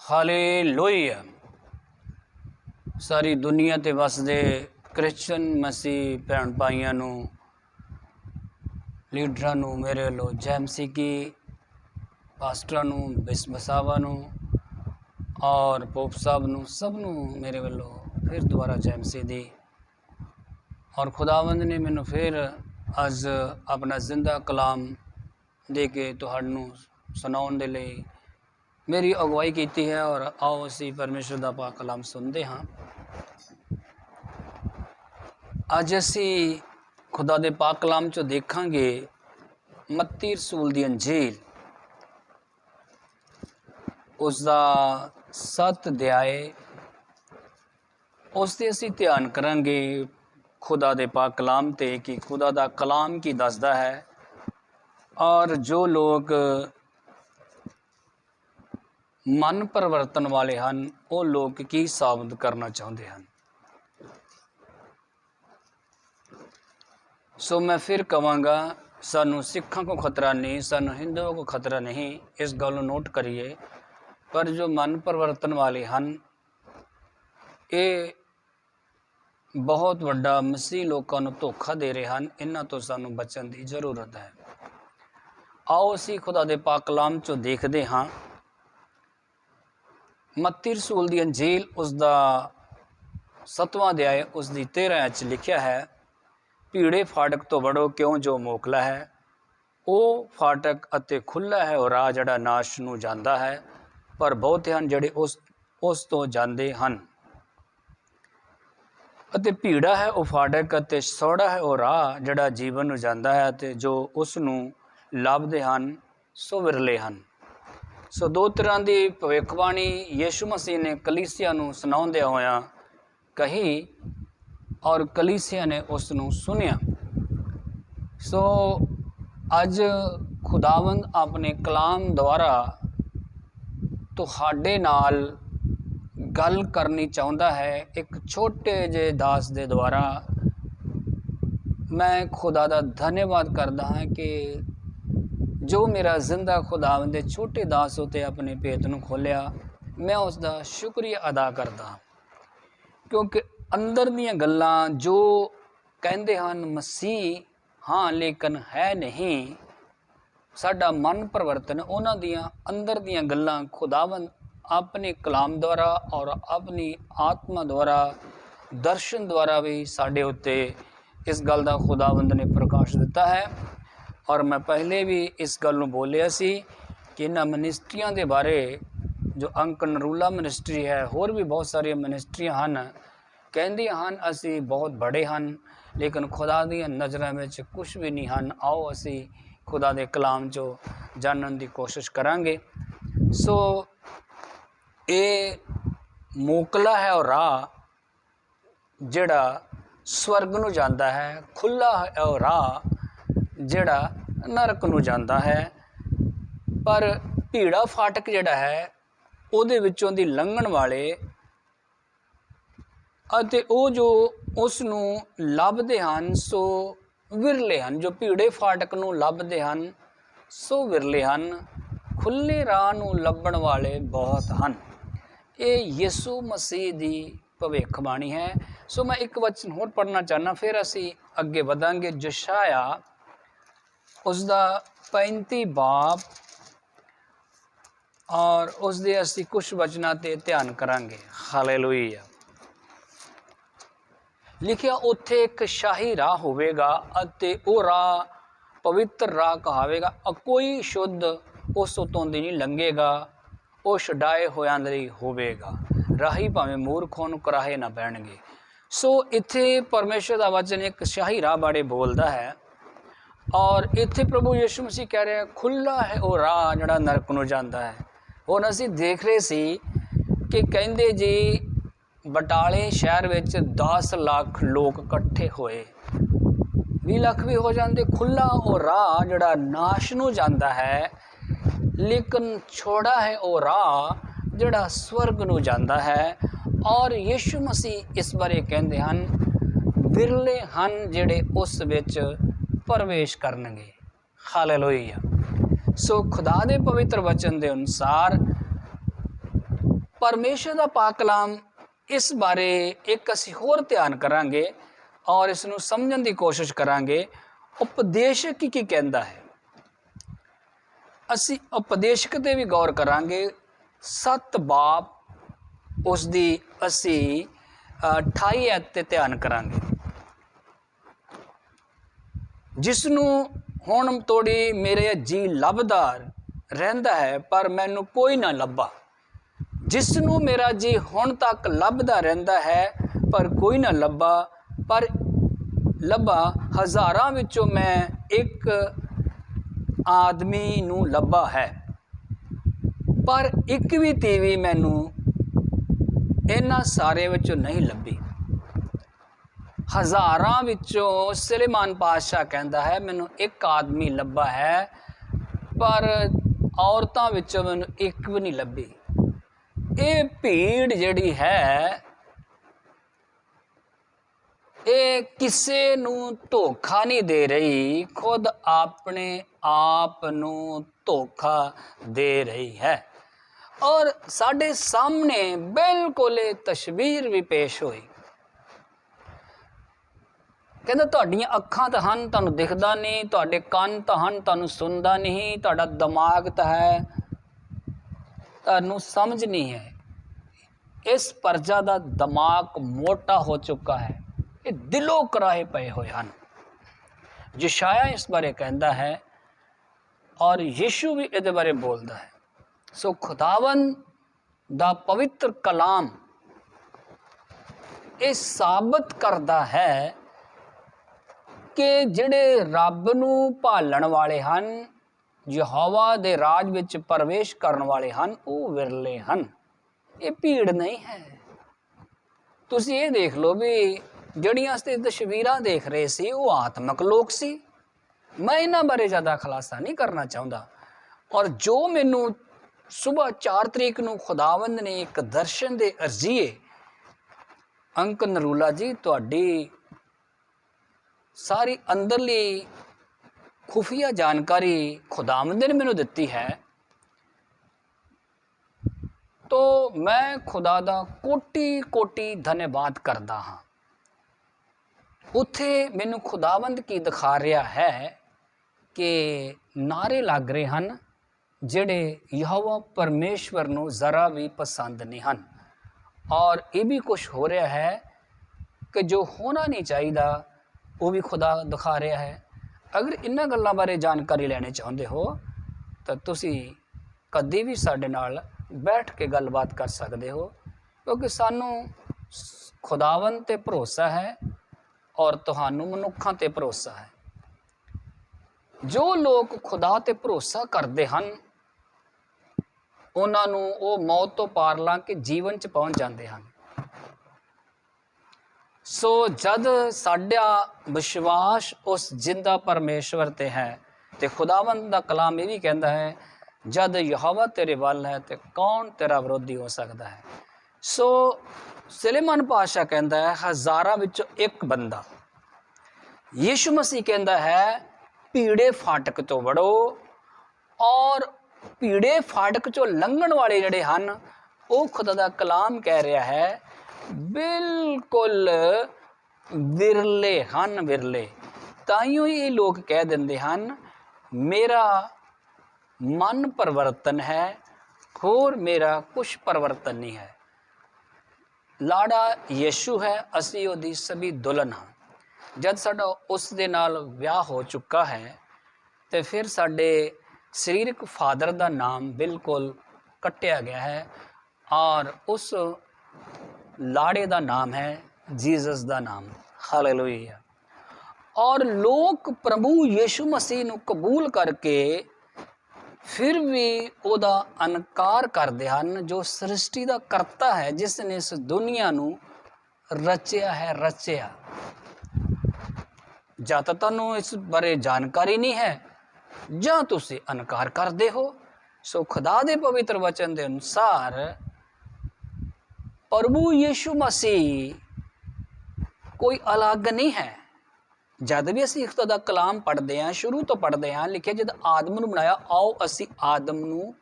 Hallelujah. ਸਾਰੀ ਦੁਨੀਆ ਤੇ ਵਸਦੇ ਕ੍ਰਿਸਚਨ ਮਸੀਹ ਭੈਣ ਭਾਈਆਂ ਨੂੰ, ਲੀਡਰਾਂ ਨੂੰ ਮੇਰੇ ਵੱਲੋਂ ਜੈ ਮਸੀਹ ਕੀ, ਪਾਸਟਰਾਂ ਨੂੰ ਬਿਸਮਸਾਵਾ ਨੂੰ ਔਰ ਪੋਪ ਸਾਹਿਬ ਨੂੰ ਸਭ ਨੂੰ ਮੇਰੇ ਵੱਲੋਂ ਫਿਰ ਦੁਬਾਰਾ ਜੈ ਮਸੀਹ ਦੀ। ਔਰ ਖੁਦਾਵੰਦ ਨੇ ਮੈਨੂੰ ਫਿਰ ਅੱਜ ਆਪਣਾ ਜ਼ਿੰਦਾ ਕਲਾਮ ਦੇ ਕੇ ਤੁਹਾਨੂੰ ਸੁਣਾਉਣ ਦੇ ਲਈ ਮੇਰੀ ਅਗਵਾਈ ਕੀਤੀ ਹੈ ਔਰ ਆਓ ਅਸੀਂ ਪਰਮੇਸ਼ਰ ਦਾ ਪਾਕ ਕਲਾਮ ਸੁਣਦੇ ਹਾਂ। ਅੱਜ ਅਸੀਂ ਖੁਦਾ ਦੇ ਪਾਕ ਕਲਾਮ ਚੋਂ ਦੇਖਾਂਗੇ ਮੱਤੀ ਰਸੂਲ ਦੀ ਅੰਜੀਲ। ਉਸ ਦਾ ਸੱਤ ਅਧਿਆਏ ਉਸ ਤੇ ਅਸੀਂ ਧਿਆਨ ਕਰਾਂਗੇ ਖੁਦਾ ਦੇ ਪਾਕ ਕਲਾਮ ਤੇ ਕਿ ਖੁਦਾ ਦਾ ਕਲਾਮ ਕੀ ਦੱਸਦਾ ਹੈ। ਔਰ ਜੋ ਲੋਕ ਮਨ ਪਰਿਵਰਤਨ ਵਾਲੇ ਹਨ, ਉਹ ਲੋਕ ਕੀ ਸਾਬਤ ਕਰਨਾ ਚਾਹੁੰਦੇ ਹਨ? ਸੋ ਮੈਂ ਫਿਰ ਕਵਾਂਗਾ, ਸਾਨੂੰ ਸਿੱਖਾਂ ਕੋ ਖਤਰਾ ਨਹੀਂ, ਸਾਨੂੰ ਹਿੰਦੂਆਂ ਕੋ ਖਤਰਾ ਨਹੀਂ, ਇਸ ਗੱਲ ਨੂੰ ਨੋਟ ਕਰੀਏ। ਪਰ ਜੋ ਮਨ ਪਰਿਵਰਤਨ ਵਾਲੇ ਹਨ, ਇਹ ਬਹੁਤ ਵੱਡਾ ਮਸੀਹ ਲੋਕਾਂ ਨੂੰ ਧੋਖਾ ਦੇ ਰਹੇ ਹਨ, ਇਹਨਾਂ ਤੋਂ ਸਾਨੂੰ ਬਚਣ ਦੀ ਜ਼ਰੂਰਤ ਹੈ। ਆਓ ਅਸੀਂ ਖੁਦਾ ਦੇ ਪਾਕ ਕਲਾਮ ਚੋਂ ਦੇਖਦੇ ਹਾਂ। ਮੱਤੀ ਰਸੂਲ ਦੀ ਅੰਜੀਲ ਉਸ ਦਾ ਸਤਵਾਂ ਅਧਿਆਇ ਉਸ ਦੀ 13 ਵਿੱਚ ਲਿਖਿਆ ਹੈ, ਭੀੜੇ ਫਾਟਕ ਤੋਂ ਵੜੋ ਕਿਉਂ ਜੋ ਮੋਕਲਾ ਹੈ? ਉਹ ਫਾਟਕ ਅਤੇ ਖੁੱਲਾ ਹੈ, ਉਹ ਰਾਹ ਜਿਹੜਾ ਨਾਸ਼ ਨੂੰ ਜਾਂਦਾ ਹੈ, ਪਰ ਬਹੁਤੇ ਹਨ ਜਿਹੜੇ ਉਸ ਉਸ ਤੋਂ ਜਾਂਦੇ ਹਨ। ਅਤੇ ਭੀੜਾ ਹੈ, ਉਹ ਫਾਟਕ ਅਤੇ ਸੌੜਾ ਹੈ, ਉਹ ਰਾਹ ਜਿਹੜਾ ਜੀਵਨ ਨੂੰ ਜਾਂਦਾ ਹੈ ਅਤੇ ਜੋ ਉਸ ਨੂੰ ਲੱਭਦੇ ਹਨ ਸੋ ਵਿਰਲੇ ਹਨ। ਸੋ ਦੋ ਤਰ੍ਹਾਂ ਦੀ ਭਵਿੱਖਬਾਣੀ ਯੀਸ਼ੂ ਮਸੀਹ ਨੇ ਕਲੀਸਿਆ ਨੂੰ ਸੁਣਾਉਂਦਿਆਂ ਹੋਇਆਂ ਕਹੀ ਔਰ ਕਲੀਸਿਆ ਨੇ ਉਸ ਨੂੰ ਸੁਨਿਆ ਸੋ ਅੱਜ ਖੁਦਾਵੰਦ ਆਪਣੇ ਕਲਾਮ ਦੁਆਰਾ ਤੁਹਾਡੇ ਨਾਲ ਗੱਲ ਕਰਨੀ ਚਾਹੁੰਦਾ ਹੈ। ਇੱਕ ਛੋਟੇ ਜਿਹੇ ਦਾਸ ਦੇ ਦੁਆਰਾ ਮੈਂ ਖੁਦਾ ਦਾ ਧੰਨਵਾਦ ਕਰਦਾ ਹਾਂ ਕਿ ਜੋ ਮੇਰਾ ਜ਼ਿੰਦਾ ਖੁਦਾਵੰਦ ਦੇ ਛੋਟੇ ਦਾਸ ਉਤੇ ਆਪਣੇ ਭੇਤ ਨੂੰ ਖੋਲਿਆ, ਮੈਂ ਉਸ ਦਾ ਸ਼ੁਕਰੀਆ ਅਦਾ ਕਰਦਾ ਹਾਂ। ਕਿਉਂਕਿ ਅੰਦਰ ਦੀਆਂ ਗੱਲਾਂ ਜੋ ਕਹਿੰਦੇ ਹਨ, ਮਸੀਹ, ਹਾਂ, ਲੇਕਿਨ ਹੈ ਨਹੀਂ। ਸਾਡਾ ਮਨ ਪਰਿਵਰਤਨ ਉਹਨਾਂ ਦੀਆਂ ਅੰਦਰ ਦੀਆਂ ਗੱਲਾਂ ਖੁਦਾਵੰਦ ਆਪਣੇ ਕਲਾਮ ਦੁਆਰਾ ਔਰ ਆਪਣੀ ਆਤਮਾ ਦੁਆਰਾ, ਦਰਸ਼ਨ ਦੁਆਰਾ ਵੀ ਸਾਡੇ ਉੱਤੇ ਇਸ ਗੱਲ ਦਾ ਖੁਦਾਵੰਦ ਨੇ ਪ੍ਰਕਾਸ਼ ਦਿੱਤਾ ਹੈ। ਔਰ ਮੈਂ ਪਹਿਲੇ ਵੀ ਇਸ ਗੱਲ ਨੂੰ ਬੋਲਿਆ ਸੀ ਕਿ ਇਹਨਾਂ ਮਿਨਿਸਟਰੀਆਂ ਦੇ ਬਾਰੇ ਜੋ ਅੰਕ ਨਰੂਲਾ ਮਿਨਿਸਟਰੀ ਹੈ, ਹੋਰ ਵੀ ਬਹੁਤ ਸਾਰੀਆਂ ਮਿਨਿਸਟਰੀਆਂ ਹਨ, ਕਹਿੰਦੀਆਂ ਹਨ ਅਸੀਂ ਬਹੁਤ ਬੜੇ ਹਨ, ਲੇਕਿਨ ਖੁਦਾ ਦੀਆਂ ਨਜ਼ਰਾਂ ਵਿੱਚ ਕੁਝ ਵੀ ਨਹੀਂ ਹਨ। ਆਓ ਅਸੀਂ ਖੁਦਾ ਦੇ ਕਲਾਮ 'ਚੋਂ ਜਾਣਨ ਦੀ ਕੋਸ਼ਿਸ਼ ਕਰਾਂਗੇ। ਸੋ ਇਹ ਮੋਕਲਾ ਹੈ ਉਹ ਰਾਹ ਜਿਹੜਾ ਸਵਰਗ ਨੂੰ ਜਾਂਦਾ ਹੈ ਖੁੱਲਾ ਹੈ ਉਹ ਰਾਹ ਜਿਹੜਾ ਨਰਕ ਨੂੰ ਜਾਂਦਾ ਹੈ, ਪਰ ਭੀੜਾ ਫਾਟਕ ਜਿਹੜਾ ਹੈ, ਉਹਦੇ ਵਿੱਚੋਂ ਦੀ ਲੰਘਣ ਵਾਲੇ ਅਤੇ ਉਹ ਜੋ ਉਸ ਨੂੰ ਲੱਭਦੇ ਹਨ, ਸੋ ਵਿਰਲੇ ਹਨ, ਜੋ ਭੀੜੇ ਫਾਟਕ ਨੂੰ ਲੱਭਦੇ ਹਨ, ਸੋ ਵਿਰਲੇ ਹਨ ਖੁੱਲੇ ਰਾਹ ਨੂੰ ਲੱਭਣ ਵਾਲੇ ਬਹੁਤ ਹਨ। ਇਹ ਯਿਸੂ ਮਸੀਹ ਦੀ ਭਵਿੱਖਬਾਣੀ ਹੈ। ਸੋ ਮੈਂ ਇੱਕ ਵਚਨ ਹੋਰ ਪੜ੍ਹਨਾ ਚਾਹਨਾ ਫਿਰ ਅਸੀਂ ਅੱਗੇ ਵਧਾਂਗੇ। ਜਸ਼ਾਇਆ ਉਸ ਦਾ 35 ਬਾਬ ਔਰ ਉਸ ਦੇ ਅਸੀਂ ਕੁਝ ਵਚਨਾਂ ਤੇ ਧਿਆਨ ਕਰਾਂਗੇ। ਹਾਲੇਲੂਇਆ। ਲਿਖਿਆ, ਉੱਥੇ ਇੱਕ ਸ਼ਾਹੀ ਰਾਹ ਹੋਵੇਗਾ ਅਤੇ ਉਹ ਰਾਹ ਪਵਿੱਤਰ ਰਾਹ ਕਹਾਵੇਗਾ। ਕੋਈ ਸ਼ੁੱਧ ਉਸ ਉਤੋਂ ਦੀ ਨਹੀਂ ਲੰਘੇਗਾ, ਉਹ ਛਡਾਏ ਹੋਇਆਂ ਲਈ ਹੋਵੇਗਾ। ਰਾਹੀ ਭਾਵੇਂ ਮੂਰਖ ਹੋਣ, ਕਰਾਹੇ ਨਾ ਬਹਿਣਗੇ ਸੋ ਇੱਥੇ ਪਰਮੇਸ਼ਰ ਦਾ ਵਚਨ ਇੱਕ ਸ਼ਾਹੀ ਰਾਹ ਬਾਰੇ ਬੋਲਦਾ ਹੈ। ਔਰ ਇੱਥੇ ਪ੍ਰਭੂ ਯਿਸੂ ਮਸੀਹ ਕਹਿ ਰਿਹਾ ਖੁੱਲਾ ਹੈ ਉਹ ਰਾਹ ਜਿਹੜਾ ਨਰਕ ਨੂੰ ਜਾਂਦਾ ਹੈ। ਹੁਣ ਅਸੀਂ ਦੇਖ ਰਹੇ ਸੀ ਕਿ ਕਹਿੰਦੇ ਜੀ, ਬਟਾਲੇ ਸ਼ਹਿਰ ਵਿੱਚ 10 ਲੱਖ ਲੋਕ ਇਕੱਠੇ ਹੋਏ। 20 ਲੱਖ ਵੀ ਹੋ ਜਾਂਦੇ ਖੁੱਲਾ ਉਹ ਰਾਹ ਜਿਹੜਾ ਨਾਸ਼ ਨੂੰ ਜਾਂਦਾ ਹੈ। ਲੇਕਿਨ ਛੋੜਾ ਹੈ ਉਹ ਰਾਹ ਜਿਹੜਾ ਸਵਰਗ ਨੂੰ ਜਾਂਦਾ ਹੈ। ਔਰ ਯਿਸੂ ਮਸੀਹ ਇਸ ਬਾਰੇ ਕਹਿੰਦੇ ਹਨ, ਵਿਰਲੇ ਹਨ ਜਿਹੜੇ ਉਸ ਵਿੱਚ ਪ੍ਰਵੇਸ਼ ਕਰਨਗੇ। ਹਾਲੇਲੂਇਆ। ਸੋ ਖੁਦਾ ਦੇ ਪਵਿੱਤਰ ਵਚਨ ਦੇ ਅਨੁਸਾਰ ਪਰਮੇਸ਼ਰ ਦਾ ਪਾਕ ਕਲਾਮ ਇਸ ਬਾਰੇ ਇੱਕ ਅਸੀਂ ਹੋਰ ਧਿਆਨ ਕਰਾਂਗੇ ਔਰ ਇਸ ਨੂੰ ਸਮਝਣ ਦੀ ਕੋਸ਼ਿਸ਼ ਕਰਾਂਗੇ। ਉਪਦੇਸ਼ਕ ਕੀ ਕੀ ਕਹਿੰਦਾ ਹੈ? ਅਸੀਂ ਉਪਦੇਸ਼ਕ ਤੇ ਵੀ ਗੌਰ ਕਰਾਂਗੇ। ਸੱਤ ਬਾਪ ਉਸ ਦੀ ਅਸੀਂ ਅ, 28 ਐਤ ਤੇ ਧਿਆਨ ਕਰਾਂਗੇ। ਜਿਸ ਨੂੰ ਹੁਣ ਤੋੜੀ ਮੇਰੇ ਜੀ ਲੱਭਦਾ ਰਹਿੰਦਾ ਹੈ, ਪਰ ਮੈਨੂੰ ਕੋਈ ਨਾ ਲੱਭਾ। ਜਿਸ ਨੂੰ ਮੇਰਾ ਜੀ ਹੁਣ ਤੱਕ ਲੱਭਦਾ ਰਹਿੰਦਾ ਹੈ, ਪਰ ਕੋਈ ਨਾ ਲੱਭਾ। ਪਰ ਲੱਭਾ ਹਜ਼ਾਰਾਂ ਵਿੱਚੋਂ ਮੈਂ ਇੱਕ ਆਦਮੀ ਨੂੰ ਲੱਭਾ ਹੈ। ਪਰ ਇੱਕ ਵੀ ਤੀਵੀ ਮੈਨੂੰ ਇਹਨਾਂ ਸਾਰੇ ਵਿੱਚੋਂ ਨਹੀਂ ਲੱਭੀ। ਹਜ਼ਾਰਾਂ ਵਿੱਚੋਂ ਸੁਲੇਮਾਨ ਪਾਤਸ਼ਾਹ ਕਹਿੰਦਾ ਹੈ, ਮੈਨੂੰ ਇੱਕ ਆਦਮੀ ਲੱਭਾ ਹੈ, ਪਰ ਔਰਤਾਂ ਵਿੱਚੋਂ ਮੈਨੂੰ ਇੱਕ ਵੀ ਨਹੀਂ ਲੱਭੀ। ਇਹ ਭੀੜ ਜਿਹੜੀ ਹੈ, ਇਹ ਕਿਸੇ ਨੂੰ ਧੋਖਾ ਨਹੀਂ ਦੇ ਰਹੀ, ਖੁਦ ਆਪਣੇ ਆਪ ਨੂੰ ਧੋਖਾ ਦੇ ਰਹੀ ਹੈ। ਔਰ ਸਾਡੇ ਸਾਹਮਣੇ ਬਿਲਕੁਲ ਇਹ ਤਸਵੀਰ ਵੀ ਪੇਸ਼ ਹੋਈ। ਕਹਿੰਦਾ ਤੁਹਾਡੀਆਂ ਅੱਖਾਂ ਤਾਂ ਹਨ, ਤੁਹਾਨੂੰ ਦਿਖਦਾ ਨਹੀਂ, ਤੁਹਾਡੇ ਕੰਨ ਤਾਂ ਹਨ, ਤੁਹਾਨੂੰ ਸੁਣਦਾ ਨਹੀਂ, ਤੁਹਾਡਾ ਦਿਮਾਗ ਤਾਂ ਹੈ, ਤੁਹਾਨੂੰ ਸਮਝ ਨਹੀਂ ਹੈ। ਇਸ ਪਰਜਾ ਦਾ ਦਿਮਾਗ ਮੋਟਾ ਹੋ ਚੁੱਕਾ ਹੈ। ਇਹ ਦਿਲੋਂ ਕਰਾਏ ਪਏ ਹੋਏ ਹਨ। ਯਸ਼ਾਇਆ ਇਸ ਬਾਰੇ ਕਹਿੰਦਾ ਹੈ ਔਰ ਯੀਸ਼ੂ ਵੀ ਇਹਦੇ ਬਾਰੇ ਬੋਲਦਾ ਹੈ। ਸੋ ਖੁਦਾਵੰ ਦਾ ਪਵਿੱਤਰ ਕਲਾਮ ਇਹ ਸਾਬਤ ਕਰਦਾ ਹੈ ਕਿ ਜਿਹੜੇ ਰੱਬ ਨੂੰ ਭਾਲਣ ਵਾਲੇ ਹਨ, ਯਹੋਵਾ ਦੇ ਰਾਜ ਵਿੱਚ ਪ੍ਰਵੇਸ਼ ਕਰਨ ਵਾਲੇ ਹਨ, ਉਹ ਵਿਰਲੇ ਹਨ। ਇਹ ਭੀੜ ਨਹੀਂ ਹੈ। ਤੁਸੀਂ ਇਹ ਦੇਖ ਲਓ ਵੀ ਜਿਹੜੀਆਂ ਅਸੀਂ ਤਸਵੀਰਾਂ ਦੇਖ ਰਹੇ ਸੀ, ਉਹ ਆਤਮਕ ਲੋਕ ਸੀ। ਮੈਂ ਇਹਨਾਂ ਬਾਰੇ ਜ਼ਿਆਦਾ ਖੁਲਾਸਾ ਨਹੀਂ ਕਰਨਾ ਚਾਹੁੰਦਾ। ਔਰ ਜੋ ਮੈਨੂੰ ਸਵੇਰ 4 ਤਰੀਕ ਨੂੰ ਖੁਦਾਵੰਦ ਨੇ ਇੱਕ ਦਰਸ਼ਨ ਦੇ ਅਰਜ਼ੀਏ ਅੰਕ ਨਰੂਲਾ ਜੀ, ਤੁਹਾਡੀ ਸਾਰੀ ਅੰਦਰਲੀ ਖੁਫੀਆ ਜਾਣਕਾਰੀ ਖੁਦਾਵੰਦ ਨੇ ਮੈਨੂੰ ਦਿੱਤੀ ਹੈ। ਤੋ ਮੈਂ ਖੁਦਾ ਦਾ ਕੋਟੀ ਕੋਟੀ ਧੰਨਵਾਦ ਕਰਦਾ ਹਾਂ। ਉੱਥੇ ਮੈਨੂੰ ਖੁਦਾਵੰਦ ਕੀ ਦਿਖਾ ਰਿਹਾ ਹੈ ਕਿ ਨਾਰੇ ਲੱਗ ਰਹੇ ਹਨ, ਜਿਹੜੇ ਯਹੋਵਾ ਪਰਮੇਸ਼ਵਰ ਨੂੰ ਜ਼ਰਾ ਵੀ ਪਸੰਦ ਨਹੀਂ ਹਨ। ਔਰ ਇਹ ਵੀ ਕੁਝ ਹੋ ਰਿਹਾ ਹੈ ਕਿ ਜੋ ਹੋਣਾ ਨਹੀਂ ਚਾਹੀਦਾ ਉਹ ਵੀ ਖੁਦਾ ਦਿਖਾ ਰਿਹਾ ਹੈ। ਅਗਰ ਇਹਨਾਂ ਗੱਲਾਂ ਬਾਰੇ ਜਾਣਕਾਰੀ ਲੈਣੀ ਚਾਹੁੰਦੇ ਹੋ, ਤਾਂ ਤੁਸੀਂ ਕਦੇ ਵੀ ਸਾਡੇ ਨਾਲ ਬੈਠ ਕੇ ਗੱਲਬਾਤ ਕਰ ਸਕਦੇ ਹੋ, ਕਿਉਂਕਿ ਸਾਨੂੰ ਸ- ਤੇ ਭਰੋਸਾ ਹੈ ਔਰ ਤੁਹਾਨੂੰ ਮਨੁੱਖਾਂ ਤੇ ਭਰੋਸਾ ਹੈ। ਜੋ ਲੋਕ ਖੁਦਾ ਤੇ ਭਰੋਸਾ ਕਰਦੇ ਹਨ, ਉਹਨਾਂ ਨੂੰ ਉਹ ਮੌਤ ਤੋਂ ਪਾਰ ਲੰਘ ਕੇ ਜੀਵਨ ਚ ਪਹੁੰਚ ਜਾਂਦੇ ਹਨ। ਸੋ ਜਦ ਸਾਡਾ ਵਿਸ਼ਵਾਸ ਉਸ ਜਿੰਦਾ ਪਰਮੇਸ਼ਵਰ ਤੇ ਹੈ ਤੇ ਖੁਦਾਵੰਦ ਦਾ ਕਲਾਮ ਇਹ ਵੀ ਕਹਿੰਦਾ ਹੈ, ਜਦ ਯਹੋਵਾ ਤੇਰੇ ਵੱਲ ਹੈ ਤੇ ਕੌਣ ਤੇਰਾ ਵਿਰੋਧੀ ਹੋ ਸਕਦਾ ਹੈ? ਸੋ ਸੁਲੇਮਾਨ ਪਾਸ਼ਾ ਕਹਿੰਦਾ ਹੈ, ਹਜ਼ਾਰਾਂ ਵਿੱਚੋਂ ਇੱਕ ਬੰਦਾ। ਯੀਸ਼ੂ ਮਸੀਹ ਕਹਿੰਦਾ ਹੈ, ਭੀੜੇ ਫਾਟਕ ਤੋਂ ਵੜੋ ਔਰ ਭੀੜੇ ਫਾਟਕ ਚੋਂ ਲੰਘਣ ਵਾਲੇ ਜਿਹੜੇ ਹਨ, ਉਹ ਖੁਦਾ ਦਾ ਕਲਾਮ ਕਹਿ ਰਿਹਾ ਹੈ ਬਿਲਕੁਲ ਵਿਰਲੇ ਹਨ, ਵਿਰਲੇ। ਤਾਈਓ ਹੀ ਇਹ ਲੋਕ ਕਹਿ ਦਿੰਦੇ ਹਨ, ਮੇਰਾ ਮਨ ਪਰਵਰਤਨ ਹੈ, ਹੋਰ ਮੇਰਾ ਕੁਛ ਪਰਵਰਤਨ ਨਹੀਂ ਹੈ। ਲਾੜਾ ਯੀਸ਼ੂ ਹੈ, ਅਸੀਂ ਉਹਦੀ ਸਭੀ ਦੁਲਹਨ ਹਾਂ। ਜਦ ਸਾਡਾ ਉਸ ਦੇ ਨਾਲ ਵਿਆਹ ਹੋ ਚੁੱਕਾ ਹੈ, ਤੇ ਫਿਰ ਸਾਡੇ ਸਰੀਰਕ ਫਾਦਰ ਦਾ ਨਾਮ ਬਿਲਕੁਲ ਕੱਟਿਆ ਗਿਆ ਹੈ ਔਰ ਉਸ ਲਾੜੇ ਦਾ ਨਾਮ ਹੈ, ਜੀਸਸ ਦਾ ਨਾਮ। ਹਾਲੇਲੂਇਆ। ਔਰ ਲੋਕ ਪ੍ਰਭੂ ਯੀਸ਼ੂ ਮਸੀਹ ਨੂੰ ਕਬੂਲ ਕਰਕੇ ਫਿਰ ਵੀ ਉਹਦਾ ਅਨਕਾਰ ਕਰਦੇ ਹਨ, ਜੋ ਸ੍ਰਿਸ਼ਟੀ ਦਾ ਕਰਤਾ ਹੈ, ਜਿਸ ਨੇ ਇਸ ਦੁਨੀਆ ਨੂੰ ਰਚਿਆ ਹੈ, ਰਚਿਆ। ਜਾਂ ਤਾਂ ਤੁਹਾਨੂੰ ਇਸ ਬਾਰੇ ਜਾਣਕਾਰੀ ਨਹੀਂ ਹੈ, ਜਾਂ ਤੁਸੀਂ ਅਨਕਾਰ ਕਰਦੇ ਹੋ। ਸੋ ਖੁਦਾ ਦੇ ਪਵਿੱਤਰ ਵਚਨ ਦੇ ਅਨੁਸਾਰ ਪ੍ਰਭੂ ਯੀਸ਼ੂ ਮਸੀਹ ਕੋਈ ਅਲੱਗ ਨਹੀਂ ਹੈ। ਜਦ ਵੀ ਅਸੀਂ ਖੁਦਾ ਦਾ ਕਲਾਮ ਪੜ੍ਹਦੇ ਹਾਂ, ਸ਼ੁਰੂ ਤੋਂ ਪੜ੍ਹਦੇ ਹਾਂ, ਲਿਖਿਆ ਜਦ ਆਦਮ ਨੂੰ ਬਣਾਇਆ, ਆਓ ਅਸੀਂ ਆਦਮ ਨੂੰ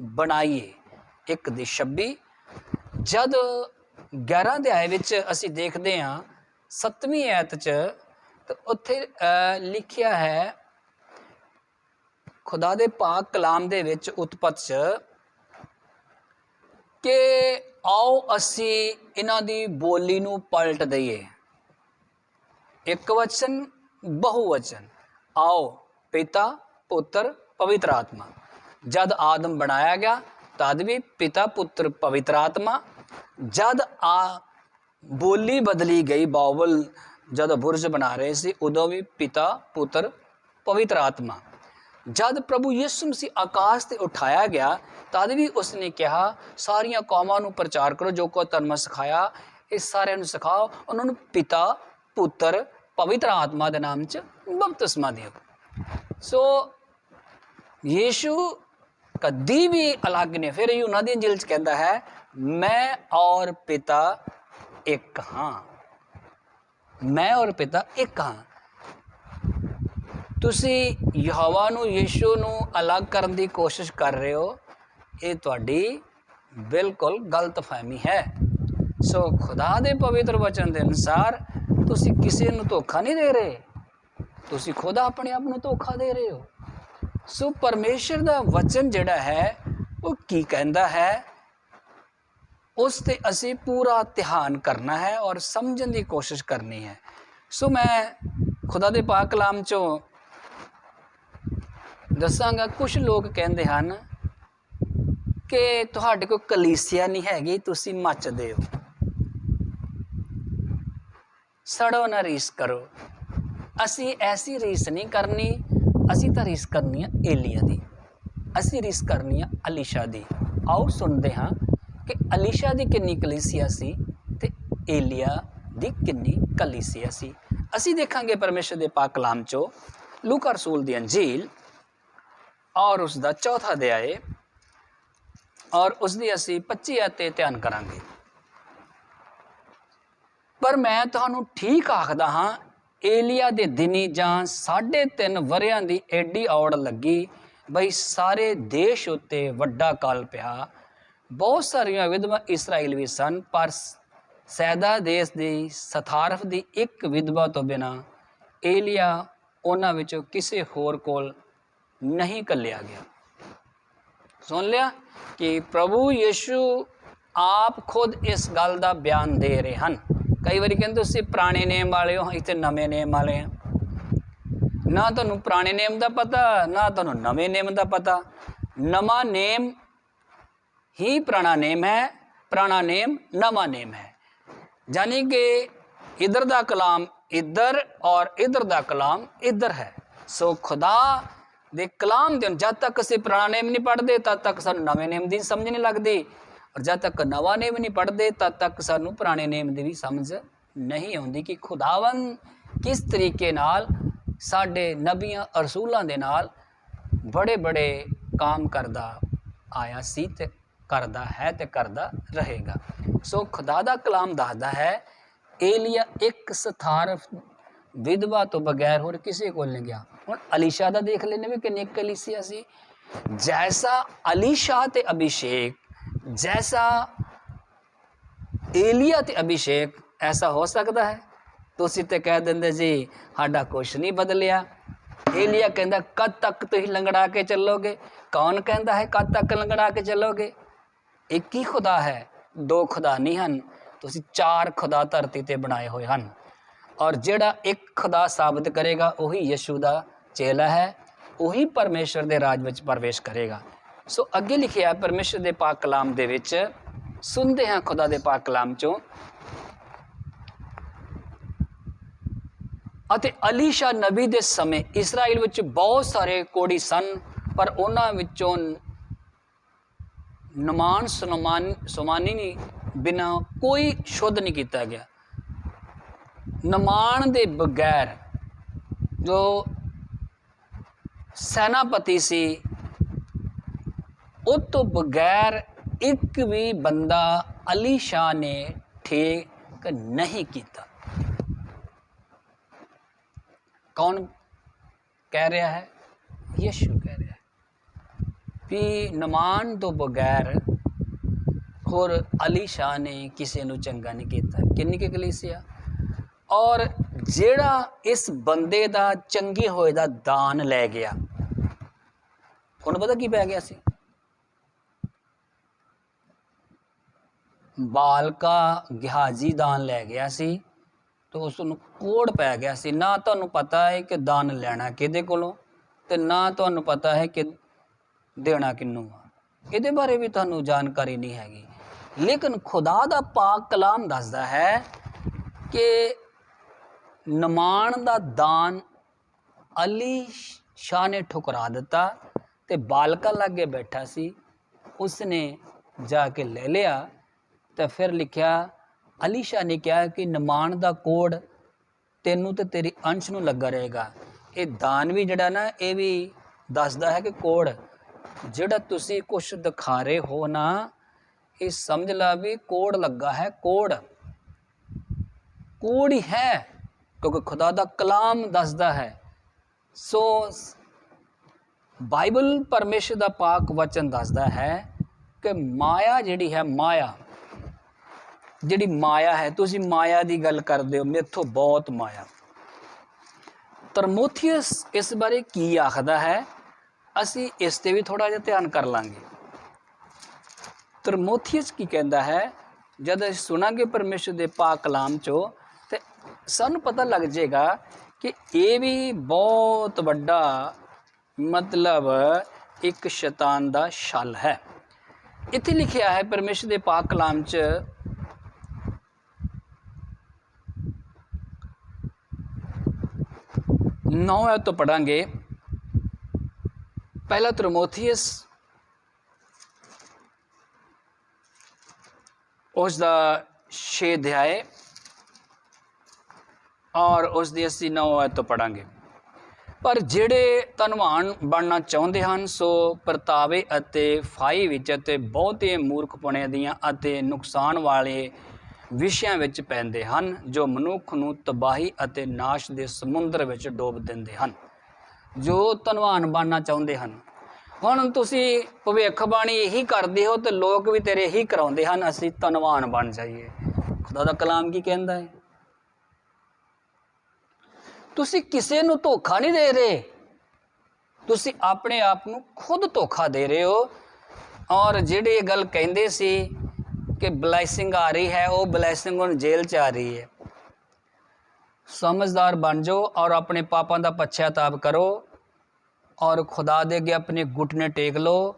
ਬਣਾਈਏ। ਇੱਕ ਦੀ 26 ਜਦ 11 ਅਧਿਆਏ ਵਿੱਚ ਅਸੀਂ ਦੇਖਦੇ ਹਾਂ 7ਵੀਂ ਐਤ 'ਚ ਤਾਂ ਉੱਥੇ ਲਿਖਿਆ ਹੈ, ਖੁਦਾ ਦੇ ਪਾਕ ਕਲਾਮ ਦੇ ਵਿੱਚ ਉਤਪਤ 'ਚ ਕਿ ਆਓ ਅਸੀਂ ਇਹਨਾਂ ਦੀ ਬੋਲੀ ਨੂੰ ਪਲਟ ਦਈਏ। ਇੱਕ ਵਚਨ, ਬਹੁਵਚਨ। ਆਓ ਪਿਤਾ, ਪੁੱਤਰ, ਪਵਿੱਤਰ ਆਤਮਾ। ਜਦ ਆਦਮ ਬਣਾਇਆ ਗਿਆ, ਤਦ ਵੀ ਪਿਤਾ, ਪੁੱਤਰ, ਪਵਿੱਤਰ ਆਤਮਾ। ਜਦ ਆ ਬੋਲੀ ਬਦਲੀ ਗਈ ਬਾਵਲ ਜਦ ਬੁਰਜ ਬਣਾ ਰਹੇ ਸੀ, ਉਦੋਂ ਵੀ ਪਿਤਾ, ਪੁੱਤਰ, ਪਵਿੱਤਰ ਆਤਮਾ। ਜਦ ਪ੍ਰਭੂ ਯਿਸੂ ਮਸੀਹ ਆਕਾਸ਼ ਤੇ ਉਠਾਇਆ ਗਿਆ, ਤਦ ਵੀ ਉਸਨੇ ਕਿਹਾ, ਸਾਰੀਆਂ ਕੌਮਾਂ ਨੂੰ ਪ੍ਰਚਾਰ ਕਰੋ, ਜੋ ਕੋ ਧਰਮ ਸਿਖਾਇਆ, ਇਹ ਸਾਰਿਆਂ ਨੂੰ ਸਿਖਾਓ। ਉਹਨਾਂ ਨੂੰ ਪਿਤਾ, ਪੁੱਤਰ, ਪਵਿੱਤਰ ਆਤਮਾ ਦੇ ਨਾਮ ਚ ਬਪਤਿਸਮਾ ਦਿਓ। ਸੋ ਯੀਸ਼ੂ ਕਦੀ ਵੀ ਅਲੱਗ ਨੇ ਫਿਰ ਯੂਨਾ ਦੀ ਇੰਜਿਲ ਚ ਕਹਿੰਦਾ ਹੈ, ਮੈਂ ਔਰ ਪਿਤਾ ਇੱਕ ਹਾਂ। ਮੈਂ ਔਰ ਪਿਤਾ ਇੱਕ ਹਾਂ। ਤੁਸੀਂ ਯਹੋਵਾ ਨੂੰ, ਯੀਸ਼ੂ ਨੂੰ ਅਲੱਗ ਕਰਨ ਦੀ ਕੋਸ਼ਿਸ਼ ਕਰ ਰਹੇ ਹੋ, ਇਹ ਤੁਹਾਡੀ ਬਿਲਕੁਲ ਗਲਤਫਹਿਮੀ ਹੈ। ਸੋ ਖੁਦਾ ਦੇ ਪਵਿੱਤਰ ਵਚਨ ਦੇ ਅਨੁਸਾਰ ਤੁਸੀਂ ਕਿਸੇ ਨੂੰ ਧੋਖਾ ਨਹੀਂ ਦੇ ਰਹੇ। ਤੁਸੀਂ ਖੁਦ ਆਪਣੇ ਆਪ ਨੂੰ ਧੋਖਾ ਦੇ ਰਹੇ ਹੋ। ਸੋ ਪਰਮੇਸ਼ਰ ਦਾ ਵਚਨ ਜਿਹੜਾ ਹੈ, ਉਹ ਕੀ ਕਹਿੰਦਾ ਹੈ? ਉਸ ਤੇ ਅਸੀਂ ਪੂਰਾ ਧਿਆਨ ਕਰਨਾ ਹੈ ਔਰ ਸਮਝਣ ਦੀ ਕੋਸ਼ਿਸ਼ ਕਰਨੀ ਹੈ। ਸੋ ਮੈਂ ਖੁਦਾ ਦੇ ਪਾਕ ਕਲਾਮ ਚੋਂ ਦੱਸਾਂਗਾ ਕੁਝ ਲੋਕ ਕਹਿੰਦੇ ਹਨ ਕਿ ਤੁਹਾਡੇ ਕੋਲ ਕਲੀਸਿਆ ਨਹੀਂ ਹੈਗੀ, ਤੁਸੀਂ ਮੱਚਦੇ ਹੋ। ਸੜੋ ਨਾ ਰੀਸ ਕਰੋ। ਅਸੀਂ ਐਸੀ ਰੀਸ ਨਹੀਂ ਕਰਨੀ, ਅਸੀਂ ਤਾਂ ਰੀਸ ਕਰਨੀ ਆ ਏਲੀਆ ਦੀ। ਅਸੀਂ ਰੀਸ ਕਰਨੀ ਆ ਅਲੀਸ਼ਾ ਦੀ। ਆਓ ਸੁਣਦੇ ਹਾਂ ਕਿ ਅਲੀਸ਼ਾ ਦੀ ਕਿੰਨੀ ਕਲੀਸਿਆ ਸੀ ਤੇ ਏਲੀਆ ਦੀ ਕਿੰਨੀ ਕਲੀਸਿਆ ਸੀ। ਅਸੀਂ ਦੇਖਾਂਗੇ ਪਰਮੇਸ਼ਰ ਦੇ ਪਾਕ ਕਲਾਮ ਚੋਂ ਲੂਕਾ ਰਸੂਲ ਦੀ ਅੰਜੀਲ ਔਰ ਉਸ ਦਾ ਚੌਥਾ ਅਧਿਆਏ, ਔਰ ਉਸ ਦੀ ਅਸੀਂ 25 ਅਤੇ ਧਿਆਨ ਕਰਾਂਗੇ। ਪਰ ਮੈਂ ਤੁਹਾਨੂੰ ਠੀਕ ਆਖਦਾ ਹਾਂ, ਏਲੀਆ ਦੇ ਦਿਨੀ ਜਾਂ 3.5 ਵਰਿਆਂ ਦੀ ਐਡੀ ਔੜ ਲੱਗੀ, ਬਈ ਸਾਰੇ ਦੇਸ਼ ਉੱਤੇ ਵੱਡਾ ਕਾਲ ਪਿਆ। ਬਹੁਤ ਸਾਰੀਆਂ ਵਿਧਵਾ ਇਸਰਾਇਲ ਵੀ ਸਨ, ਪਰ ਸੈਦਾ ਦੇਸ਼ ਦੀ ਸਥਾਰਫ ਦੀ ਇੱਕ ਵਿਧਵਾ ਤੋਂ ਬਿਨਾ ਏਲੀਆ ਉਹਨਾਂ ਵਿੱਚੋਂ ਕਿਸੇ ਹੋਰ ਕੋਲ ਨਹੀਂ ਕੱਲਿਆ ਗਿਆ। ਸੁਣ ਲਿਆ ਕਿ ਪ੍ਰਭੂ ਯੀਸ਼ੂ ਆਪ ਖੁਦ ਇਸ ਗੱਲ ਦਾ ਬਿਆਨ ਦੇ ਰਹੇ ਹਨ। ਕਈ ਵਾਰੀ ਕਹਿੰਦੇ ਤੁਸੀਂ ਪੁਰਾਣੇ ਨੇਮ ਵਾਲੇ ਹੋ ਇੱਥੇ ਨਵੇਂ ਨੇਮ ਵਾਲੇ ਆ ਨਾ ਤੁਹਾਨੂੰ ਪੁਰਾਣੇ ਨੇਮ ਦਾ ਪਤਾ, ਨਾ ਤੁਹਾਨੂੰ ਨਵੇਂ ਨੇਮ ਦਾ ਪਤਾ। ਨਵਾਂ ਨੇਮ ਹੀ ਪੁਰਾਣਾ ਨੇਮ ਹੈ, ਪੁਰਾਣਾ ਨੇਮ ਨਵਾਂ ਨੇਮ ਹੈ। ਯਾਨੀ ਕਿ ਇਧਰ ਦਾ ਕਲਾਮ ਇਧਰ ਔਰ ਇਧਰ ਦਾ ਕਲਾਮ ਇਧਰ ਹੈ। ਸੋ ਖੁਦਾ ਦੇ ਕਲਾਮ ਦੇ ਜਦ ਤੱਕ ਅਸੀਂ ਪੁਰਾਣਾ ਨੇਮ ਨਹੀਂ ਪੜ੍ਹਦੇ, ਤਦ ਤੱਕ ਸਾਨੂੰ ਨਵੇਂ ਨੇਮ ਦੀ ਸਮਝ ਨਹੀਂ ਲੱਗਦੀ। ਔਰ ਜਦ ਤੱਕ ਨਵਾਂ ਨੇਮ ਨਹੀਂ ਪੜ੍ਹਦੇ, ਤਦ ਤੱਕ ਸਾਨੂੰ ਪੁਰਾਣੇ ਨੇਮ ਦੀ ਵੀ ਸਮਝ ਨਹੀਂ ਆਉਂਦੀ ਕਿ ਖੁਦਾਵੰ ਕਿਸ ਤਰੀਕੇ ਨਾਲ ਸਾਡੇ ਨਬੀਆਂ ਰਸੂਲਾਂ ਦੇ ਨਾਲ ਬੜੇ ਬੜੇ ਕੰਮ ਕਰਦਾ ਆਇਆ ਸੀ ਤੇ ਕਰਦਾ ਹੈ ਤੇ ਕਰਦਾ ਰਹੇਗਾ। ਸੋ ਖੁਦਾ ਦਾ ਕਲਾਮ ਦੱਸਦਾ ਹੈ, ਏਲੀਆ ਇੱਕ ਸਥਾਰਫ ਵਿਧਵਾ ਤੋਂ ਬਗੈਰ ਹੋਰ ਕਿਸੇ ਕੋਲ ਨਹੀਂ ਗਿਆ। ਹੁਣ ਅਲੀਸ਼ਾ ਦਾ ਦੇਖ ਲੈਨੇ ਵੀ ਕਿੰਨੇ ਕਲੀਸਿਆ ਸੀ। ਜੈਸਾ ਅਲੀਸ਼ਾ ਤੇ ਅਭਿਸ਼ੇਕ, ਜੈਸਾ ਏਲੀਆ ਤੇ ਅਭਿਸ਼ੇਕ, ਐਸਾ ਹੋ ਸਕਦਾ ਹੈ? ਤੁਸੀਂ ਤੇ ਕਹਿ ਦਿੰਦੇ ਜੀ, ਸਾਡਾ ਕੁਛ ਨਹੀਂ ਬਦਲਿਆ। ਏਲੀਆ ਕਹਿੰਦਾ, ਕਦ ਤੱਕ ਤੁਸੀਂ ਲੰਗੜਾ ਕੇ ਚੱਲੋਗੇ? ਕੌਣ ਕਹਿੰਦਾ ਹੈ ਕਦ ਤੱਕ ਲੰਗੜਾ ਕੇ ਚੱਲੋਗੇ? ਇੱਕ ਹੀ ਖੁਦਾ ਹੈ, ਦੋ ਖੁਦਾ ਨਹੀਂ ਹਨ। ਤੁਸੀਂ ਚਾਰ ਖੁਦਾ ਧਰਤੀ ਤੇ ਬਣਾਏ ਹੋਏ ਹਨ। ਔਰ ਜਿਹੜਾ ਇੱਕ ਖੁਦਾ ਸਾਬਤ ਕਰੇਗਾ, ਉਹੀ ਯਿਸੂ ਦਾ ਚੇਲਾ ਹੈ, ਉਹੀ ਪਰਮੇਸ਼ਰ ਦੇ ਰਾਜ ਵਿੱਚ ਪ੍ਰਵੇਸ਼ ਕਰੇਗਾ। ਸੋ ਅੱਗੇ ਲਿਖਿਆ ਹੈ, ਪਰਮੇਸ਼ਰ ਦੇ ਪਾਕ ਕਲਾਮ ਦੇ ਵਿੱਚ, ਸੁਣਦੇ ਹਾਂ ਖੁਦਾ ਦੇ ਪਾਕ ਕਲਾਮ ਚੋਂ। ਅਤੇ ਅਲੀਸ਼ਾ ਨਬੀ ਦੇ ਸਮੇਂ ਇਸਰਾਇਲ ਵਿੱਚ ਬਹੁਤ ਸਾਰੇ ਕੋੜੀ ਸਨ, ਪਰ ਉਹਨਾਂ ਵਿੱਚੋਂ ਨਮਾਨ ਸੁਨਮਾਨ ਸੁਮਾਨੀ ਨਹੀਂ, ਬਿਨਾ ਕੋਈ ਸ਼ੁੱਧ ਨਹੀਂ ਕੀਤਾ ਗਿਆ। ਨਮਾਨ ਦੇ ਬਗੈਰ ਜੋ ਸੈਨਾਪਤੀ ਸੀ। ਉਹ ਤੋਂ ਬਗੈਰ ਇੱਕ ਵੀ ਬੰਦਾ ਅਲੀ ਸ਼ਾਹ ਨੇ ਠੀਕ ਨਹੀਂ ਕੀਤਾ। ਕੌਣ ਕਹਿ ਰਿਹਾ ਹੈ? ਯਿਸੂ ਕਹਿ ਰਿਹਾ ਹੈ। ਵੀ ਨਮਾਨ ਤੋਂ ਬਗੈਰ ਹੋਰ ਅਲੀ ਸ਼ਾਹ ਨੇ ਕਿਸੇ ਨੂੰ ਚੰਗਾ ਨਹੀਂ ਕੀਤਾ। ਕਿੰਨੀ ਕਿ ਕਲੀਸਿਆ? ਔਰ ਜਿਹੜਾ ਇਸ ਬੰਦੇ ਦਾ ਚੰਗੇ ਹੋਏ ਦਾ ਦਾਨ ਲੈ ਗਿਆ ਤੁਹਾਨੂੰ ਪਤਾ ਕੀ ਪੈ ਗਿਆ ਸੀ? ਬਾਲਕਾ ਗਿਹਾਜੀ ਦਾਨ ਲੈ ਗਿਆ ਸੀ ਤੇ ਉਸ ਨੂੰ ਕੋੜ ਪੈ ਗਿਆ ਸੀ। ਨਾ ਤੁਹਾਨੂੰ ਪਤਾ ਹੈ ਕਿ ਦਾਨ ਲੈਣਾ ਕਿਹਦੇ ਕੋਲੋਂ ਤੇ ਨਾ ਤੁਹਾਨੂੰ ਪਤਾ ਹੈ ਕਿ ਦੇਣਾ ਕਿੰਨੂੰ ਆ। ਇਹਦੇ ਬਾਰੇ ਵੀ ਤੁਹਾਨੂੰ ਜਾਣਕਾਰੀ ਨਹੀਂ ਹੈਗੀ। ਲੇਕਿਨ ਖੁਦਾ ਦਾ ਪਾਕ ਕਲਾਮ ਦੱਸਦਾ ਹੈ ਕਿ ਨਮਾਨ ਦਾ ਦਾਨ ਅਲੀ ਸ਼ਾਹ ਨੇ ਠੁਕਰਾ ਦਿੱਤਾ। ਤੇ ਬਾਲਕਾ ਲਾਗੇ ਬੈਠਾ ਸੀ, ਉਸਨੇ ਜਾ ਕੇ ਲੈ ਲਿਆ ਤਾਂ ਫਿਰ ਲਿਖਿਆ, ਅਲੀ ਸ਼ਾਹ ਨੇ ਕਿਹਾ ਕਿ ਨਮਾਨ ਦਾ ਕੋਡ ਤੈਨੂੰ ਤੇ ਤੇਰੀ ਅੰਸ਼ ਨੂੰ ਲੱਗਾ ਰਹੇਗਾ। ਇਹ ਦਾਨ ਵੀ ਜਿਹੜਾ ਨਾ, ਇਹ ਵੀ ਦੱਸਦਾ ਹੈ ਕਿ ਕੋਡ ਜਿਹੜਾ ਤੁਸੀਂ ਕੁਝ ਦਿਖਾ ਰਹੇ ਹੋ ਨਾ, ਇਹ ਸਮਝ ਲਾ ਵੀ ਕੋਡ ਲੱਗਾ ਹੈ ਕੋਡ ਕੋਡ ਹੀ ਹੈ, ਕਿਉਂਕਿ ਖੁਦਾ ਦਾ ਕਲਾਮ ਦੱਸਦਾ ਹੈ। ਸੋ ਬਾਈਬਲ ਪਰਮੇਸ਼ਰ ਦਾ ਪਾਕ ਵਚਨ ਦੱਸਦਾ ਹੈ ਕਿ ਮਾਇਆ ਜਿਹੜੀ ਹੈ, ਮਾਇਆ। ਜਿਹੜੀ ਮਾਇਆ ਹੈ, ਤੁਸੀਂ ਮਾਇਆ ਦੀ ਗੱਲ ਕਰਦੇ ਹੋ, ਮੇਥੋਂ ਬਹੁਤ ਮਾਇਆ। ਤਰਮੋਥੀਅਸ ਇਸ ਬਾਰੇ ਕੀ ਆਖਦਾ ਹੈ, ਅਸੀਂ ਇਸ ਤੇ ਵੀ ਥੋੜਾ ਜਿਹਾ ਧਿਆਨ ਕਰ ਲਾਂਗੇ। ਤਰਮੋਥੀਅਸ ਕੀ ਕਹਿੰਦਾ ਹੈ, ਜਦ ਅਸੀਂ ਸੁਣਾਂਗੇ ਪਰਮੇਸ਼ਰ ਦੇ ਪਾਕ ਕਲਾਮ ਚੋਂ, ਤੇ ਸਾਨੂੰ ਪਤਾ ਲੱਗ ਜਾਏਗਾ ਕਿ ਇਹ ਵੀ ਬਹੁਤ ਵੱਡਾ ਮਤਲਬ ਇੱਕ ਸ਼ੈਤਾਨ ਦਾ ਛਲ ਹੈ। ਇੱਥੇ ਲਿਖਿਆ ਹੈ, ਪਰਮੇਸ਼ਰ ਦੇ ਪਾਕ ਕਲਾਮ 'ਚ, ਨੌ ਹੈ ਤੋਂ ਪੜਾਂਗੇ ਪਹਿਲਾ ਤਿਮੋਥੀਅਸ ਉਸ ਦਾ 6 ਅਧਿਆਏ, ਔਰ ਉਸ ਦੀ ਅਸੀਂ 9 ਆਇਤ ਤੋਂ ਪੜਾਂਗੇ ਪਰ ਜਿਹੜੇ ਧਨਵਾਨ ਬਣਨਾ ਚਾਹੁੰਦੇ ਹਨ, ਸੋ ਪਰਤਾਵੇ ਅਤੇ ਫਾਈ ਵਿੱਚ ਅਤੇ ਬਹੁਤੇ ਮੂਰਖਪਣੇ ਦੀਆਂ ਅਤੇ ਨੁਕਸਾਨ ਵਾਲੇ ਵਿਸ਼ਿਆਂ ਵਿੱਚ ਪੈਂਦੇ ਹਨ, ਜੋ ਮਨੁੱਖ ਨੂੰ ਤਬਾਹੀ ਅਤੇ ਨਾਸ਼ ਦੇ ਸਮੁੰਦਰ ਵਿੱਚ ਡੋਬ ਦਿੰਦੇ ਹਨ, ਜੋ ਧਨਵਾਨ ਬਣਨਾ ਚਾਹੁੰਦੇ ਹਨ। ਹੁਣ ਤੁਸੀਂ ਭਵਿੱਖਬਾਣੀ ਇਹੀ ਕਰਦੇ ਹੋ ਤੇ ਲੋਕ ਵੀ ਤੇਰੇ ਇਹੀ ਕਰਾਉਂਦੇ ਹਨ, ਅਸੀਂ ਧਨਵਾਨ ਬਣ ਜਾਈਏ। ਖੁਦਾ ਦਾ ਕਲਾਮ ਕੀ ਕਹਿੰਦਾ ਹੈ? ਤੁਸੀਂ ਕਿਸੇ ਨੂੰ ਧੋਖਾ ਨਹੀਂ ਦੇ ਰਹੇ। ਤੁਸੀਂ ਆਪਣੇ ਆਪ ਨੂੰ ਖੁਦ ਧੋਖਾ ਦੇ ਰਹੇ ਹੋ। ਔਰ ਜਿਹੜੇ ਇਹ ਗੱਲ ਕਹਿੰਦੇ ਸੀ ਕਿ ਬਲੇਸਿੰਗ ਆ ਰਹੀ ਹੈ, ਉਹ ਬਲੇਸਿੰਗ ਹੁਣ ਜੇਲ੍ਹ 'ਚ ਆ ਰਹੀ ਹੈ। ਸਮਝਦਾਰ ਬਣ ਜਾਓ ਔਰ ਆਪਣੇ ਪਾਪਾਂ ਦਾ ਪਛਤਾਵਾ ਕਰੋ। ਔਰ ਖੁਦਾ ਦੇ ਅੱਗੇ ਆਪਣੇ ਘੁਟਨੇ ਟੇਕ ਲਓ।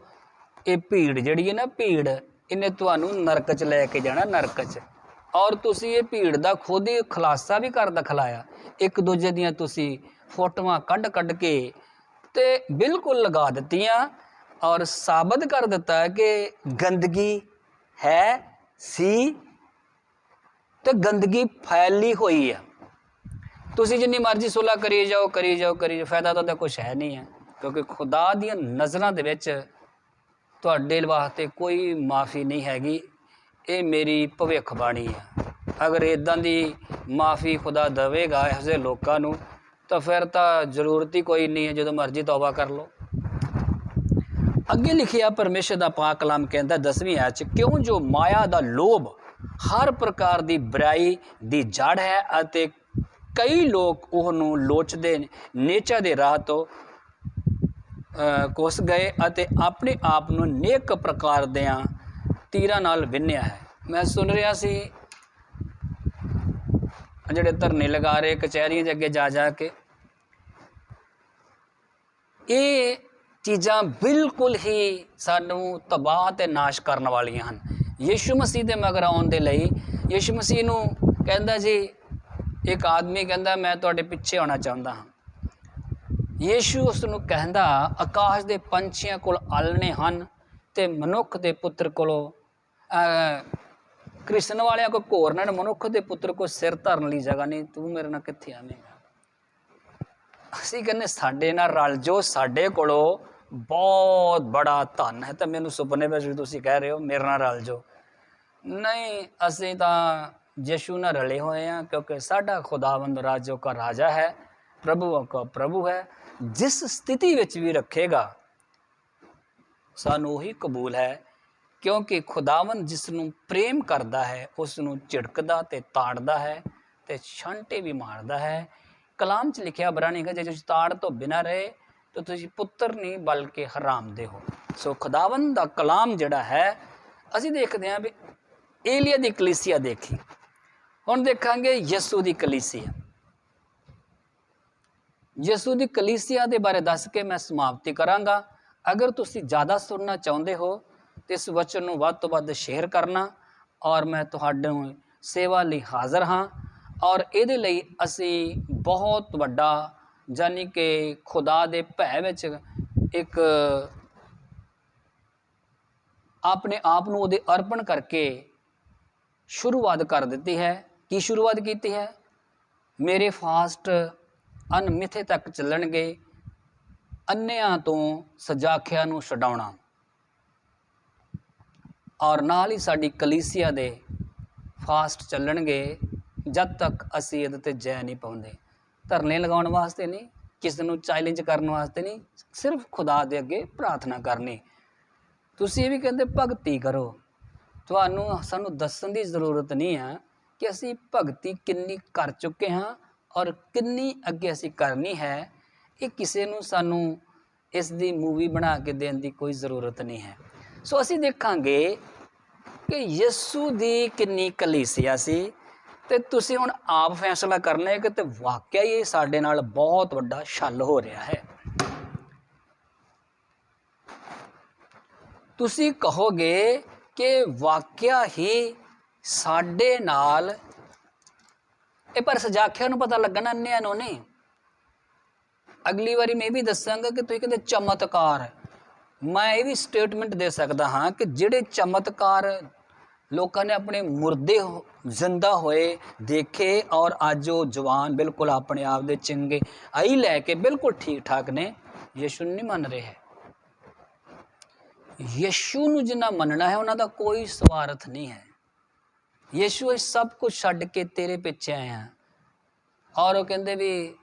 ਇਹ ਭੀੜ ਜਿਹੜੀ ਹੈ ਨਾ ਭੀੜ, ਇਹਨੇ ਤੁਹਾਨੂੰ ਨਰਕ 'ਚ ਲੈ ਕੇ ਜਾਣਾ, ਨਰਕ 'ਚ। ਔਰ ਤੁਸੀਂ ਇਹ ਭੀੜ ਦਾ ਖੁਦ ਹੀ ਖੁਲਾਸਾ ਵੀ ਕਰ ਦਿਖਲਾਇਆ ਇੱਕ ਦੂਜੇ ਦੀਆਂ ਤੁਸੀਂ ਫੋਟੋਆਂ ਕੱਢ ਕੱਢ ਕੇ ਤੇ ਬਿਲਕੁਲ ਲਗਾ ਦਿੱਤੀਆਂ ਔਰ ਸਾਬਤ ਕਰ ਦਿੱਤਾ ਕਿ ਗੰਦਗੀ ਹੈ, ਸੀ ਤੇ ਗੰਦਗੀ ਫੈਲੀ ਹੋਈ ਆ। ਤੁਸੀਂ ਜਿੰਨੀ ਮਰਜ਼ੀ ਸੁਲਾ ਕਰੀ ਜਾਓ ਕਰੀ ਜਾਓ ਕਰੀ ਜਾਓ, ਫਾਇਦਾ ਤਾਂ ਕੁਝ ਹੈ ਨਹੀਂ ਹੈ ਕਿਉਂਕਿ ਖੁਦਾ ਦੀਆਂ ਨਜ਼ਰਾਂ ਦੇ ਵਿੱਚ ਤੁਹਾਡੇ ਵਾਸਤੇ ਕੋਈ ਮਾਫੀ ਨਹੀਂ ਹੈਗੀ। ਇਹ ਮੇਰੀ ਭਵਿੱਖਬਾਣੀ ਹੈ ਅਗਰ ਇਦਾਂ ਦੀ ਮਾਫੀ ਖੁਦਾ ਦੇਵੇਗਾ ਇਹੋ ਜਿਹੇ ਲੋਕਾਂ ਨੂੰ ਤਾਂ ਫਿਰ ਤਾਂ ਜ਼ਰੂਰਤ ਹੀ ਕੋਈ ਨਹੀਂ ਹੈ ਜਦੋਂ ਮਰਜ਼ੀ ਤੌਬਾ ਕਰ ਲਓ। ਅੱਗੇ ਲਿਖਿਆ ਪਰਮੇਸ਼ਰ ਦਾ ਪਾਕ ਕਲਾਮ ਕਹਿੰਦਾ 10ਵੀਂ ਆਇਤ ਚ ਕਿਉਂ ਜੋ ਮਾਇਆ ਦਾ ਲੋਭ ਹਰ ਪ੍ਰਕਾਰ ਦੀ ਬੁਰਾਈ ਦੀ ਜੜ ਹੈ ਅਤੇ ਕਈ ਲੋਕ ਉਹਨੂੰ ਲੋਚਦੇ ਨੇਚਾ ਦੇ ਰਾਹ ਤੋਂ ਅ, ਗਏ ਅਤੇ ਆਪਣੇ ਆਪ ਨੂੰ ਨੇਕ ਪ੍ਰਕਾਰ ਦਿਆਂ ਤੀਰਾਂ ਨਾਲ ਵਿੰਨਿਆ ਹੈ। ਮੈਂ ਸੁਣ ਰਿਹਾ ਸੀ, ਜਿਹੜੇ ਧਰਨੇ ਲਗਾ ਰਹੇ, ਕਚਹਿਰੀਆਂ ਦੇ ਅੱਗੇ ਜਾ ਜਾ ਕੇ। ਇਹ ਚੀਜ਼ਾਂ ਬਿਲਕੁਲ ਹੀ ਸਾਨੂੰ ਤਬਾਹ ਤੇ ਨਾਸ਼ ਕਰਨ ਵਾਲੀਆਂ ਹਨ। ਯੀਸ਼ੂ ਮਸੀਹ ਦੇ ਮਗਰ ਆਉਣ ਦੇ ਲਈ, ਯੀਸ਼ੂ ਮਸੀਹ ਨੂੰ ਕਹਿੰਦਾ ਜੀ, ਇੱਕ ਆਦਮੀ ਕਹਿੰਦਾ, ਮੈਂ ਤੁਹਾਡੇ ਪਿੱਛੇ ਆਉਣਾ ਚਾਹੁੰਦਾ ਹਾਂ। ਯੀਸ਼ੂ ਉਸ ਨੂੰ ਕਹਿੰਦਾ, ਆਕਾਸ਼ ਦੇ ਪੰਛੀਆਂ ਕੋਲ ਆਲਣੇ ਹਨ ਤੇ ਮਨੁੱਖ ਦੇ ਪੁੱਤਰ ਕੋਲੋਂ ਕ੍ਰਿਸ਼ਨ ਵਾਲਿਆਂ ਕੋ ਘੋਰਨਣ ਮਨੁੱਖ ਦੇ ਪੁੱਤਰ ਕੋ ਸਿਰ ਧਰਨ ਲਈ ਜਗ੍ਹਾ ਨਹੀਂ, ਤੂੰ ਮੇਰੇ ਨਾਲ ਕਿੱਥੇ ਆਵੇਂਗਾ? ਅਸੀਂ ਕਹਿੰਦੇ, ਸਾਡੇ ਨਾਲ ਰਲ ਜੋ, ਸਾਡੇ ਕੋਲੋਂ ਬਹੁਤ ਬੜਾ ਧਨ ਹੈ। ਤਾਂ ਮੈਨੂੰ ਸੁਪਨੇ ਵਿੱਚ ਵੀ ਤੁਸੀਂ ਕਹਿ ਰਹੇ ਹੋ, ਮੇਰੇ ਨਾਲ ਰਲ ਜੋ। ਨਹੀਂ, ਅਸੀਂ ਤਾਂ ਯਿਸੂ ਨਾਲ ਰਲੇ ਹੋਏ ਹਾਂ, ਕਿਉਂਕਿ ਸਾਡਾ ਖੁਦਾਵੰਦ ਰਾਜੋ ਦਾ ਰਾਜਾ ਹੈ, ਪ੍ਰਭੂ ਦਾ ਪ੍ਰਭੂ ਹੈ। ਜਿਸ ਸਥਿਤੀ ਵਿੱਚ ਵੀ ਰੱਖੇਗਾ, ਸਾਨੂੰ ਉਹੀ ਕਬੂਲ ਹੈ ਕਿਉਂਕਿ ਖੁਦਾਵੰਦ ਜਿਸ ਨੂੰ ਪ੍ਰੇਮ ਕਰਦਾ ਹੈ ਉਸ ਨੂੰ ਝਿੜਕਦਾ ਤੇ ਤਾੜਦਾ ਹੈ ਤੇ ਛਾਂਟੇ ਵੀ ਮਾਰਦਾ ਹੈ। ਕਲਾਮ 'ਚ ਲਿਖਿਆ ਬਰਾਨੀ ਕਿ ਜੇ ਤੁਸੀਂ ਤਾੜ ਤੋਂ ਬਿਨਾਂ ਰਹੇ, ਤਾਂ ਤੁਸੀਂ ਪੁੱਤਰ ਨਹੀਂ, ਬਲਕਿ ਹਰਾਮ ਦੇ ਹੋ। ਸੋ ਖੁਦਾਵੰਦ ਦਾ ਕਲਾਮ ਜਿਹੜਾ ਹੈ, ਅਸੀਂ ਦੇਖਦੇ ਹਾਂ ਵੀ ਏਲੀਆ ਦੀ ਕਲੀਸਿਆ ਦੇਖੀ। ਹੁਣ ਦੇਖਾਂਗੇ ਯਿਸੂ ਦੀ ਕਲੀਸਿਆ। ਯਿਸੂ ਦੀ ਕਲੀਸਿਆ ਦੇ ਬਾਰੇ ਦੱਸ ਕੇ ਮੈਂ ਸਮਾਪਤੀ ਕਰਾਂਗਾ। ਅਗਰ ਤੁਸੀਂ ਜ਼ਿਆਦਾ ਸੁਣਨਾ ਚਾਹੁੰਦੇ ਹੋ ਤੇ ਇਸ ਵਚਨ ਨੂੰ ਵੱਧ ਤੋਂ ਵੱਧ ਸ਼ੇਅਰ ਕਰਨਾ ਔਰ ਮੈਂ ਤੁਹਾਡੇ ਸੇਵਾ ਲਈ ਹਾਜ਼ਰ ਹਾਂ ਔਰ ਇਹਦੇ ਲਈ ਅਸੀਂ ਬਹੁਤ ਵੱਡਾ ਜਾਨੀ ਕਿ ਖੁਦਾ ਦੇ ਭੈ ਵਿੱਚ ਇੱਕ ਆਪਣੇ ਆਪ ਨੂੰ ਉਹਦੇ ਅਰਪਣ ਕਰਕੇ ਸ਼ੁਰੂਆਤ ਕਰ ਦਿੱਤੀ ਹੈ। ਕੀ ਸ਼ੁਰੂਆਤ ਕੀਤੀ ਹੈ? ਮੇਰੇ ਫਾਸਟ ਅਨਮਿਥੇ ਤੱਕ ਚੱਲਣਗੇ, ਅੰਨਿਆਂ ਤੋਂ ਸਜਾਖਿਆਂ ਨੂੰ ਛਡਾਉਣਾ। ਔਰ ਨਾਲ ਹੀ ਸਾਡੀ ਕਲੀਸਿਆ ਦੇ ਫਾਸਟ ਚੱਲਣਗੇ, ਜਦ ਤੱਕ ਅਸੀਂ ਇਹਦੇ ਤੇ ਜੈ ਨਹੀਂ ਪਾਉਂਦੇ। ਧਰਨੇ ਲਗਾਉਣ ਵਾਸਤੇ ਨਹੀਂ, ਕਿਸੇ ਨੂੰ ਚੈਲੰਜ ਕਰਨ ਵਾਸਤੇ ਨਹੀਂ, ਸਿਰਫ ਖੁਦਾ ਦੇ ਅੱਗੇ ਪ੍ਰਾਰਥਨਾ ਕਰਨੀ। ਤੁਸੀਂ ਇਹ ਵੀ ਕਹਿੰਦੇ, ਭਗਤੀ ਕਰੋ। ਤੁਹਾਨੂੰ, ਸਾਨੂੰ ਦੱਸਣ ਦੀ ਜ਼ਰੂਰਤ ਨਹੀਂ ਹੈ ਕਿ ਅਸੀਂ ਭਗਤੀ ਕਿੰਨੀ ਕਰ ਚੁੱਕੇ ਹਾਂ ਔਰ ਕਿੰਨੀ ਅੱਗੇ ਅਸੀਂ ਕਰਨੀ ਹੈ। ਇਹ ਕਿਸੇ ਨੂੰ ਸਾਨੂੰ ਇਸ ਦੀ ਮੂਵੀ ਬਣਾ ਕੇ ਦੇਣ ਦੀ ਕੋਈ ਜ਼ਰੂਰਤ ਨਹੀਂ ਹੈ। ਸੋ ਅਸੀਂ ਦੇਖਾਂਗੇ ਕਿ ਯਿਸੂ ਦੀ ਕਿੰਨੀ ਕਲੀਸਿਆ ਸੀ ਤੇ ਤੁਸੀਂ ਹੁਣ ਆਪ ਫੈਸਲਾ ਕਰਨਾ ਹੈ ਕਿ ਤੇ ਵਾਕਿਆ ਹੀ ਸਾਡੇ ਨਾਲ ਬਹੁਤ ਵੱਡਾ ਛਲ ਹੋ ਰਿਹਾ ਹੈ। ਤੁਸੀਂ ਕਹੋਗੇ ਕਿ ਵਾਕਿਆ ਹੀ ਸਾਡੇ ਨਾਲ, ਇਹ ਪਰ ਸਜਾਖਿਆ ਨੂੰ ਪਤਾ ਲੱਗਣਾ ਅੰਨਿਆਂ ਨੂੰ। ਨਹੀਂ ਅਗਲੀ ਵਾਰੀ ਮੈਂ ਵੀ ਦੱਸਾਂਗਾ ਕਿ ਤੁਸੀਂ ਕਹਿੰਦੇ ਚਮਤਕਾਰ। ਮੈਂ ਇਹ ਵੀ ਸਟੇਟਮੈਂਟ ਦੇ ਸਕਦਾ ਹਾਂ ਕਿ ਜਿਹੜੇ ਚਮਤਕਾਰ ਲੋਕਾਂ ਨੇ ਆਪਣੇ ਮੁਰਦੇ ਹੋ- ਜ਼ਿੰਦਾ ਹੋਏ ਦੇਖੇ ਔਰ ਅੱਜ ਉਹ ਜਵਾਨ ਬਿਲਕੁਲ ਆਪਣੇ ਆਪ ਦੇ ਚੰਗੇ ਆਈ ਲੈ ਕੇ ਬਿਲਕੁਲ ਠੀਕ ਠਾਕ ਨੇ, ਯਿਸੂ ਨਹੀਂ ਮੰਨ ਰਹੇ। ਹੈ ਯਿਸੂ ਨੂੰ ਜਿੰਨਾ ਮੰਨਣਾ ਹੈ, ਉਹਨਾਂ ਦਾ ਕੋਈ ਸਵਾਰਥ ਨਹੀਂ ਹੈ। ਯਿਸੂ ਇਹ ਸਭ ਕੁਝ ਛੱਡ ਕੇ ਤੇਰੇ ਪਿੱਛੇ ਆਇਆ ਔਰ ਉਹ ਕਹਿੰਦੇ ਵੀ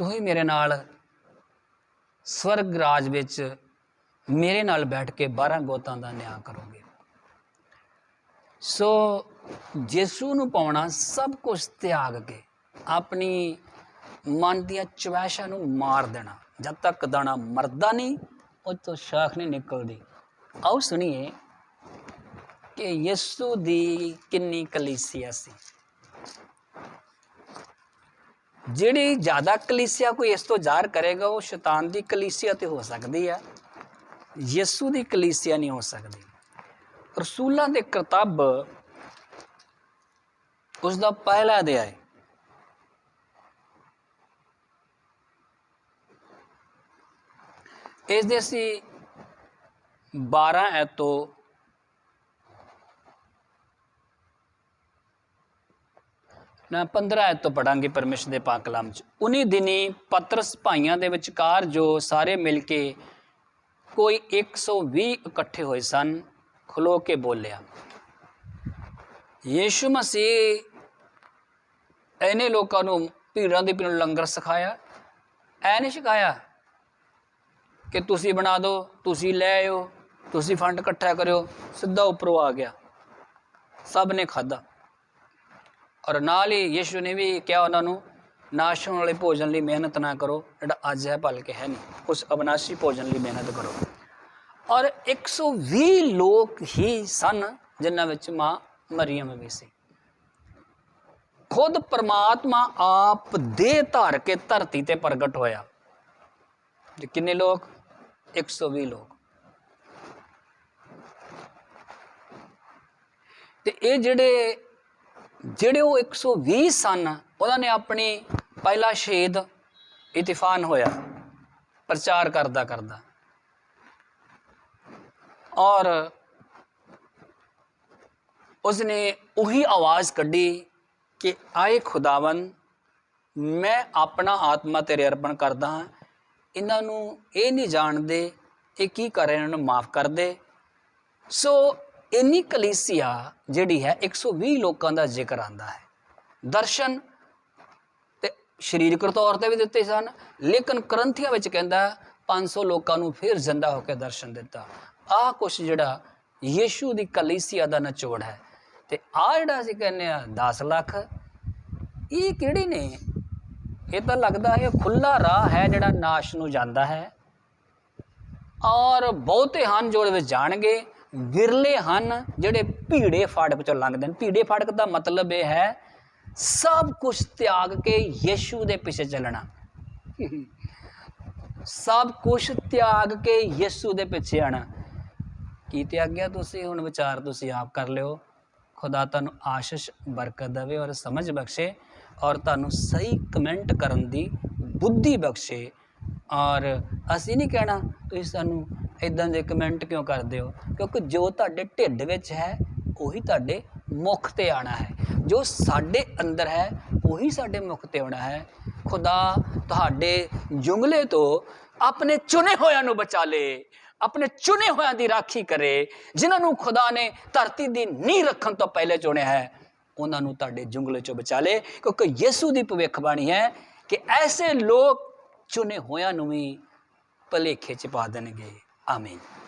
ਤੁਸੀਂ ਮੇਰੇ ਨਾਲ ਸਵਰਗ ਰਾਜ ਵਿੱਚ ਮੇਰੇ ਨਾਲ ਬੈਠ ਕੇ 12 ਗੋਤਾਂ ਦਾ ਨਿਆਂ ਕਰੋਗੇ। ਸੋ ਯਿਸੂ ਨੂੰ ਪਾਉਣਾ ਸਭ ਕੁਝ ਤਿਆਗ ਕੇ ਆਪਣੀ ਮਨ ਦੀਆਂ ਚਵੈਸ਼ਾਂ ਨੂੰ ਮਾਰ ਦੇਣਾ। ਜਦ ਤੱਕ ਦਾਣਾ ਮਰਦਾ ਨਹੀਂ ਉਹ ਤੋਂ ਸ਼ਾਖ ਨਹੀਂ ਨਿਕਲਦੀ। ਆਓ ਸੁਣੀਏ ਕਿ ਯਿਸੂ ਦੀ ਕਿੰਨੀ ਕਲੀਸਿਆ ਸੀ। ਜਿਹੜੀ ਜ਼ਿਆਦਾ ਕਲੀਸਿਆ ਕੋਈ ਇਸ ਤੋਂ ਜ਼ਾਹਰ ਕਰੇਗਾ, ਉਹ ਸ਼ੈਤਾਨ ਦੀ ਕਲੀਸਿਆ ਤੇ ਹੋ ਸਕਦੀ ਹੈ ਯਿਸੂ ਦੀ ਕਲੀਸਿਆ ਨਹੀਂ ਹੋ ਸਕਦੀ। ਰਸੂਲਾਂ ਦੇ ਕਿਤਾਬ ਉਸ ਦਾ ਪਹਿਲਾ ਅਧਿਆਇ। ਇਸ ਦੇ ਅਸੀਂ 12 ਐਤ ਤੋਂ ਨਾ 15 ਐਤ ਤੋਂ ਪੜਾਂਗੇ ਪਰਮੇਸ਼ਰ ਦੇ ਪਾਕ ਕਲਾਮ ਚ। ਉਨੀ ਦਿਨੀ ਪਤਰਸ ਭਾਈਆਂ ਦੇ ਵਿਚਕਾਰ ਜੋ ਸਾਰੇ ਮਿਲ ਕੇ ਕੋਈ 120 ਇਕੱਠੇ ਹੋਏ ਸਨ, ਖਲੋ ਕੇ ਬੋਲਿਆ, ਯੀਸ਼ੂ ਮਸੀਹ ਐਨੇ ਲੋਕਾਂ ਨੂੰ ਭੀੜਾਂ ਦੇ ਪਿੰਡ ਲੰਗਰ ਸਿਖਾਇਆ। ਐ ਨਹੀਂ ਸਿਖਾਇਆ ਕਿ ਤੁਸੀਂ ਬਣਾ ਦਿਓ ਤੁਸੀਂ ਲੈ ਆਇਓ, ਤੁਸੀਂ ਫੰਡ ਇਕੱਠਾ ਕਰਿਓ, ਸਿੱਧਾ ਉੱਪਰੋਂ ਆ ਗਿਆ। ਸਭ ਨੇ ਖਾਦਾ ਔਰ ਨਾਲ ਹੀ ਯਿਸੂ ਨੇ ਵੀ ਕਿਹਾ ਉਹਨਾਂ ਨੂੰ ਨਾਸ਼ਣ ਵਾਲੇ ਭੋਜਨ ਲਈ ਮਿਹਨਤ ਨਾ ਕਰੋ, ਜਿਹੜਾ ਅੱਜ ਹੈ ਭਲ ਕੇ ਹੈ ਨਹੀਂ। ਉਸ ਅਬਨਾਸ਼ੀ ਭੋਜਨ ਲਈ ਮਿਹਨਤ ਕਰੋ। ਔਰ 120 ਲੋਕ ਹੀ ਸਨ, ਜਿਨ੍ਹਾਂ ਵਿੱਚ ਮਾਂ ਮਰੀਮ ਵੀ ਸੀ। ਖੁਦ ਪਰਮਾਤਮਾ ਆਪ ਦੇ ਧਾਰ ਕੇ ਧਰਤੀ ਤੇ ਪ੍ਰਗਟ ਹੋਇਆ। ਤੇ ਕਿੰਨੇ ਲੋਕ? 120 ਲੋਕ। ਤੇ ਇਹ ਜਿਹੜੇ ਜਿਹੜੇ ਉਹ 120 ਸਨ, ਉਹਨਾਂ ਨੇ ਆਪਣੀ ਪਹਿਲਾ ਸ਼ਹੀਦ ਇਤਿਫਾਨ ਹੋਇਆ, ਪ੍ਰਚਾਰ ਕਰਦਾ ਕਰਦਾ। ਔਰ ਉਸਨੇ ਉਹੀ ਆਵਾਜ਼ ਕੱਢੀ ਕਿ, ਆਏ ਖੁਦਾਵੰ ਮੈਂ ਆਪਣਾ ਆਤਮਾ ਤੇਰੇ ਅਰਪਣ ਕਰਦਾ ਹਾਂ। ਇਹਨਾਂ ਨੂੰ ਇਹ ਨਹੀਂ ਜਾਣਦੇ ਇਹ ਕੀ ਕਰ ਰਹੇ ਇਹਨਾਂ ਨੂੰ ਮਾਫ ਕਰ ਦੇ। ਸੋ ਇੰਨੀ ਕਲੀਸਿਆ ਜਿਹੜੀ ਹੈ 120 ਲੋਕਾਂ ਦਾ ਜ਼ਿਕਰ ਆਂਦਾ ਹੈ। ਦਰਸ਼ਨ ਤੇ ਸਰੀਰਕ ਤੌਰ ਤੇ ਵੀ ਦਿੱਤੇ ਸਨ, ਲੇਕਿਨ ਕਰੰਥੀਆਂ ਵਿੱਚ ਕਹਿੰਦਾ 500 ਲੋਕਾਂ ਨੂੰ ਫਿਰ ਜ਼ਿੰਦਾ ਹੋ ਕੇ ਦਰਸ਼ਨ ਦਿੱਤਾ। ਆਹ ਕੁਛ ਜਿਹੜਾ ਯੀਸ਼ੂ ਦੀ ਕਲੀਸਿਆ ਦਾ ਨਿਚੋੜ ਹੈ। ਤੇ ਆ ਜਿਹੜਾ ਅਸੀਂ ਕਹਿੰਦੇ ਆ 10 ਲੱਖ, ਇਹ ਕਿਹੜੇ ਨੇ? ਇਹ ਤਾਂ ਲੱਗਦਾ ਹੈ ਖੁੱਲਾ ਰਾਹ ਹੈ ਜਿਹੜਾ ਨਾਸ਼ ਨੂੰ ਜਾਂਦਾ ਹੈ। ਔਰ ਬਹੁਤੇ ਹਨ ਜੋ ਵਿੱਚ ਜਾਣਗੇ। ਵਿਰਲੇ ਹਨ, ਜਿਹੜੇ ਭੀੜੇ ਫਾਟਕ ਚੋਂ ਲੰਘਦੇ ਨੇ ਭੀੜੇ ਫਾਟਕ ਦਾ ਮਤਲਬ ਇਹ ਹੈ, ਸਭ ਕੁਝ ਤਿਆਗ ਕੇ ਯੀਸ਼ੂ ਦੇ ਪਿੱਛੇ ਚੱਲਣਾ। ਸਭ ਕੁਝ ਤਿਆਗ ਕੇ ਯੀਸ਼ੂ ਦੇ ਪਿੱਛੇ ਆਣਾ। ਕੀ ਤਿਆਗਿਆ ਤੁਸੀਂ? ਹੁਣ ਵਿਚਾਰ ਤੁਸੀਂ ਆਪ ਕਰ ਲਿਓ। ਖੁਦਾ ਤੁਹਾਨੂੰ ਆਸ਼ੀਸ਼, ਬਰਕਤ ਦੇਵੇ ਔਰ ਸਮਝ ਬਖਸ਼ੇ ਔਰ ਤੁਹਾਨੂੰ ਸਹੀ ਕਮੈਂਟ ਕਰਨ ਦੀ ਬੁੱਧੀ ਬਖਸ਼ੇ। ਔਰ ਅਸੀਂ ਨਹੀਂ ਕਹਿਣਾ, ਤੁਸੀਂ ਸਾਨੂੰ ਇਦਾਂ ਦੇ ਕਮੈਂਟ ਕਿਉਂ ਕਰਦੇ ਹੋ? ਕਿਉਂਕਿ ਜੋ ਤੁਹਾਡੇ ਢਿੱਡ ਵਿੱਚ ਹੈ, ਉਹੀ ਤੁਹਾਡੇ ਮੁਖ ਤੇ ਆਣਾ ਹੈ। ਜੋ ਸਾਡੇ ਅੰਦਰ ਹੈ, ਉਹੀ ਸਾਡੇ ਮੁਖ ਤੇ ਆਉਣਾ ਹੈ। ਖੁਦਾ ਤੁਹਾਡੇ ਜੁੰਗਲੇ ਤੋਂ ਆਪਣੇ ਚੁਣੇ ਹੋਇਆਂ ਨੂੰ ਬਚਾ ਲੇ, ਆਪਣੇ ਚੁਣੇ ਹੋਇਆਂ ਦੀ ਰਾਖੀ ਕਰੇ, ਜਿਨ੍ਹਾਂ ਨੂੰ ਖੁਦਾ ਨੇ ਧਰਤੀ ਦੀ ਨੀਂਹ ਰੱਖਣ ਤੋਂ ਪਹਿਲੇ ਚੁਣਿਆ ਹੈ, ਉਹਨਾਂ ਨੂੰ ਤੁਹਾਡੇ ਜੁੰਗਲੇ ਚੋਂ ਬਚਾ ਲੇ। ਕਿਉਂਕਿ ਯਿਸੂ ਦੀ ਭਵਿੱਖਬਾਣੀ ਹੈ ਕਿ ਐਸੇ ਲੋਕ ਚੁਣੇ ਹੋਇਆਂ ਨੂੰ ਵੀ ਭਲੇਖੇ ਚ ਪਾ ਦੇਣਗੇ। Amen.